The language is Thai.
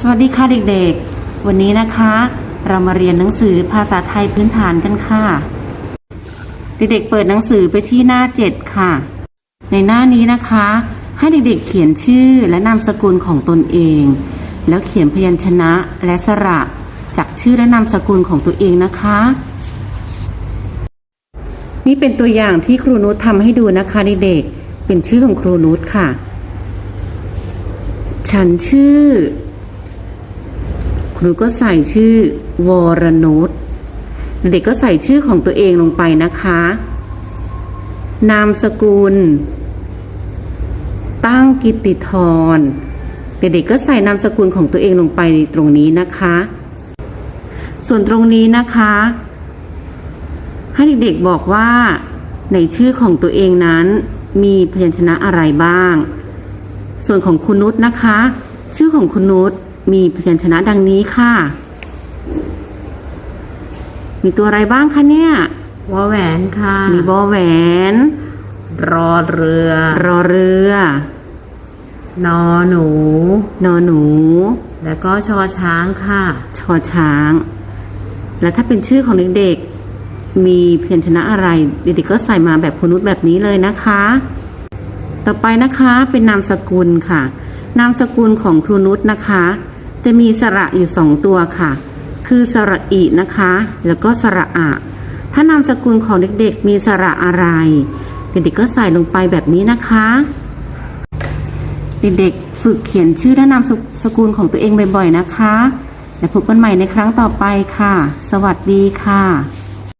สวัสดีค่ะเด็กๆ วันนี้นะคะ เรามาเรียนหนังสือภาษาไทยพื้นฐานกันค่ะ เด็กๆเปิดหนังสือไปที่หน้าเจ็ดค่ะ ในหน้านี้นะคะ ให้เด็กๆเขียนชื่อและนามสกุลของตนเอง แล้วเขียนพยัญชนะและสระจากชื่อและนามสกุลของตัวเองนะคะ นี่เป็นตัวอย่างที่ครูนุชทำให้ดูนะคะเด็กๆเป็นชื่อของครูนุชค่ะ ฉันชื่อ ครูก็ใส่ชื่อวรนุชเด็กก็ใส่ชื่อของตัวเองลงไปนะคะ นามสกุล ตั้งกิตติธรเด็กๆก็ใส่นามสกุลของตัวเองลงไปตรงนี้นะคะ ส่วนตรงนี้นะคะ ให้เด็กๆบอกว่า ในชื่อของตัวเองนั้นมีพยัญชนะอะไรบ้าง ส่วนของคุณนุชนะคะ ชื่อของคุณนุช มีพยัญชนะดังนี้ค่ะ มีตัวอะไรบ้างคะเนี่ยวอแหวนค่ะ มีบอแหวน รอเรือ รอเรือ นอหนู นอหนู แล้วก็ชอช้างค่ะ ชอช้าง และถ้าเป็นชื่อของเด็กๆ มีพยัญชนะอะไร เด็กๆก็ใส่มาแบบคุณนุชแบบนี้เลยนะคะ ต่อไปนะคะเป็นนามสกุลค่ะ นามสกุลของครูนุชนะคะ จะมีสระอยู่สองตัวค่ะ คือสระอีนะคะ แล้วก็สระอะ ถ้านามสกุลของเด็กๆ มีสระอะไร เด็กๆก็ใส่ลงไปแบบนี้นะคะ เด็กๆฝึกเขียนชื่อและนามสกุลของตัวเองบ่อยๆนะคะ และพบกันใหม่ในครั้งต่อไปค่ะ สวัสดีค่ะ